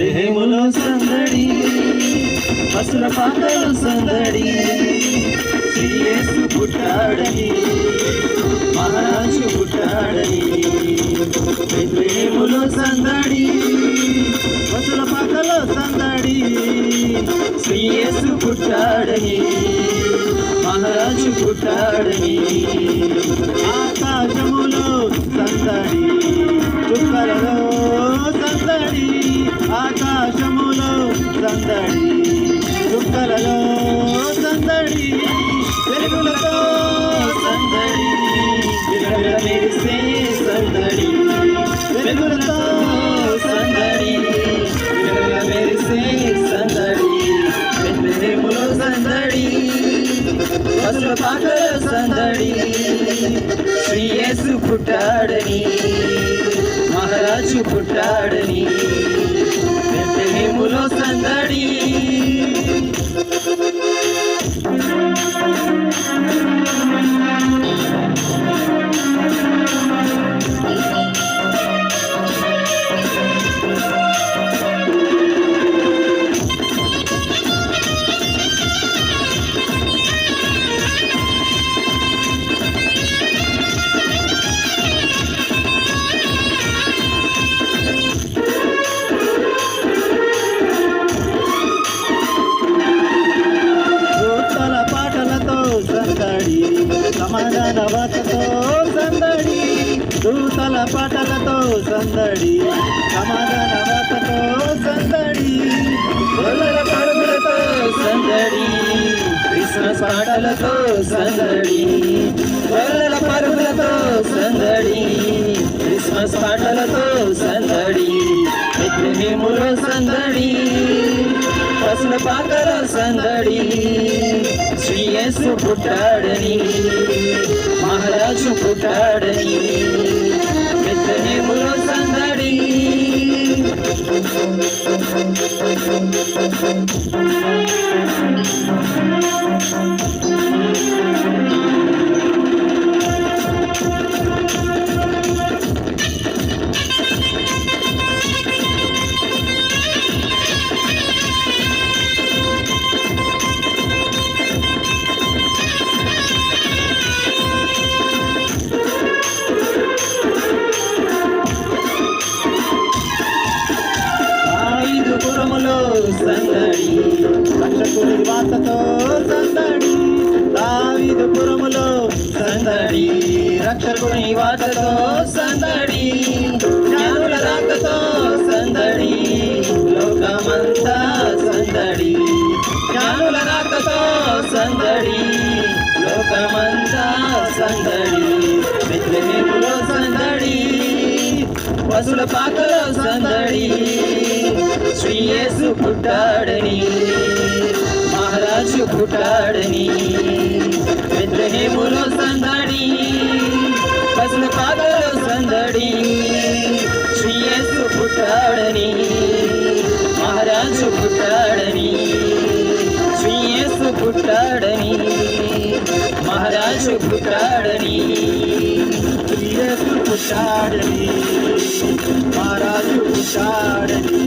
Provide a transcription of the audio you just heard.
స్నేహములో సందడి పసుల పాటలు సందడి. శ్రీయేసు పుట్టాడని మహారాజు పుట్టాడని స్నేహములో సందడి పసుల పాటలో సందడి. శ్రీయేసు పుట్టాడని మహారాజు పుట్టాడని. సందడి చుక్కలలో సందడి వెలుగులతో సందడి విలవిల మెరిసే సందడి వెలుగులతో సందడి విలవిల మెరిసే సందడి బెత్లెహేములో సందడి పసుల పాకల సందడి శ్రీయేసు పుట్టాడని మహారాజు పుట్టాడని. సమాధాన సందడి దూతల పాటలతో సందడి సమాధాన సందడి గొల్లల పరుగులతో సందడి క్రిస్మస్ పాటలతో సందడి గొల్లల పరుగులతో సందడి క్రిస్మస్ పాటలతో సందడి బెత్లెహేములో సందడి పసుల పాకల సందడి శ్రీయస్సు పుట్టాడని మహారాజు పుట్టాడని బెత్లెహేములో సందడి ఐదు సందడి రక్షకుడి వార్తతో సందడి దావిదు పురములో సందడి రక్షకుని వార్తతో సందడి జ్ఞానుల రాకతో సందడి లోకమంతా సందడి జ్ఞానుల రాకతో సందడి లోకమంతా సందడి బెత్లెహేములో సందడి పశుల పాకలో సందడి. శ్రీయేసు పుట్టాడని మహారాజు పుట్టాడని బెత్లెహేములో సందడి పసుల పాకలో సందడి శ్రీయేసు పుట్టాడని మహారాజు పుట్టాడని శ్రీయేసు పుట్టాడని మహారాజు పుట్టాడని శ్రీయేసు పుట్టాడని మహారాజు పుట్టాడని.